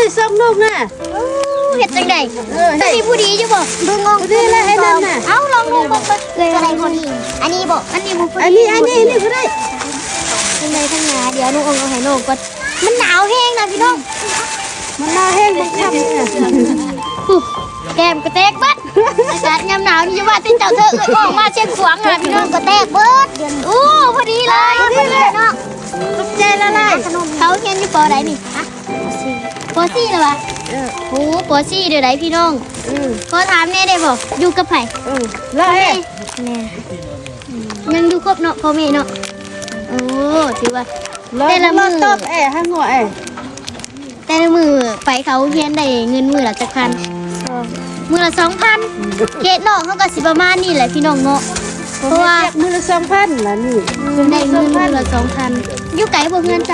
ได้ซ้ำนกน่ะเฮ็ดจังได๋เอออันนี้ผู้ดีอยู่บ่เบิ่งงงผู้ดีแล้วไอ้นั่นน่ะเอ้าลองดูเบิ่งเบิ่งเลยอะไรคนนี้อันนี้บ่อันนี้บ่ผู้ดีอันนี้อันนี้อันนี้ก็ได้ทั้งใดทั้งหนาเดี๋ยวน้ององเอาให้น้องก่อนมันหนาวแห้งนะพี่น้องมันน่าแห้งบังคับเนี่ยปุ๊บแก้มกระแตกเบิดอากาศยามหนาวนี่จะว่าติเจ้าเธอเอ้ยออกมาเชียงขวางอะพี่น้องกระแตกเบิดอู้พอดีเลยพอดีเลยเนาะขอบใจละลายเขาเรียนอยู่ปอใดนี่ อะปอสี่เลยปะเออโอ้ปอสี่เดี๋ยวไหนพี่น้องอืมขอถามแน่ได้บ่อยู่กับไผเออละเอ้แน่ยังอยู่ครบเนาะพ่อแม่เนาะโอ้ถือว่าละแต่ละมื้ละอตอบเอ้ให้งัวเอ้แต่ละมือไปเขาเรียนได้เงินมือละจักพันมือละสองพันเกตน้องเขาก็สิประมาณนี้แหละพี่น้องเนาะเพราะว่ามือละสองพันละนี่ได้เงินมือละสองพันอยู่ไกลบ่เงินจ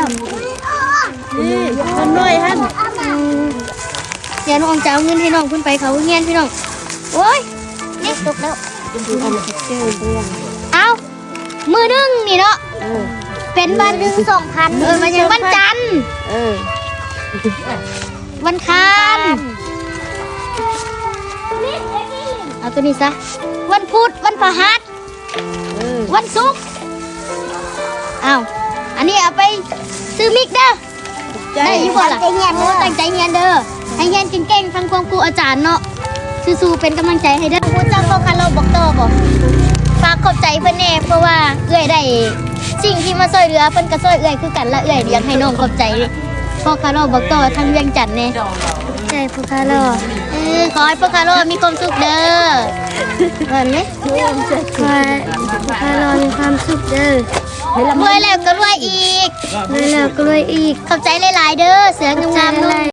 นี่มันน้อยฮันำเดี๋ยวน้องจะเอาเงินให้น้องเพิ่นไปเขาเรียนพี่น้อง โอ้ยนี่ตกแล้วเจ้าเรื่องเอามือหนึงนี่เนาะเออเป็นวันหนึ่งสองพันเออมันยังวันจันทร์เออวันคานเอาตัวนี้ซะ วันพุธวันพฤหัสเออวันศุกร์เอาอันนี้เอาไปซื้อมิกเด้อใจ ได้อยี่บ่ล่ะตั้งใจเรียนเด้อตั้งใจเรียนเด้อให้เรียนเก่งๆฟังความครูอาจารย์เนาะสู้ๆเป็นกำลังใจให้เด้อครูจ้างเขาคาร์โลบอกต่อบ่ฝากขอบใจเพิ่นแน่เพราะว่าเอื้อยได้สิ่งที่มาช่วยเหลือเพิ่นก็ช่วยเอื้อยคือกันและเอื้อยอยากให้น้องขอบใจพ่อคาร์โลบอกต่อทางเวียงจันทน์แน่ใช่พ่อคาร์โลเออขอให้พ่อคาร์โลมีความสุขเด้อก่อนไหมขอให้พ่อคาร์โลมีความสุขเด้อ รวยแล้วก็รวยอีกรวยแล้วก็รวยอีก ขอบใจหลายๆเด้อเสืองามๆนุ่ม